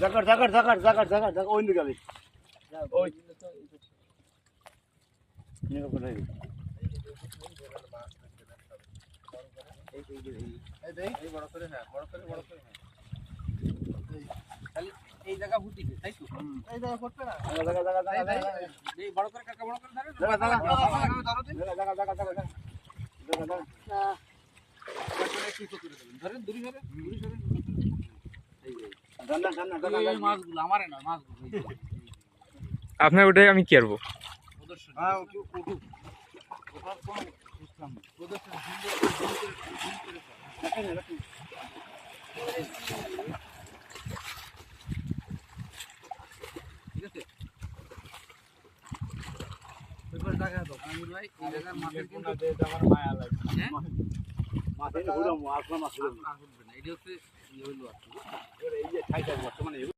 জাগার জাগার জাগার জাগার জাগার জাগার ওই দিকে যাবে ওই নিয়ে এই জায়গা তাই তো? জাগা জাগা জাগা জাগা এই বড় করে কাকা বড় করে ধরে জান্না জান্না জাগা এই মাছগুলো আমারে না মাছগুলো আপনার ওটাই আমি কি করবো প্রদর্শন মাছের ঘুরাম আসলাম আসলাম এই যে বর্তমানে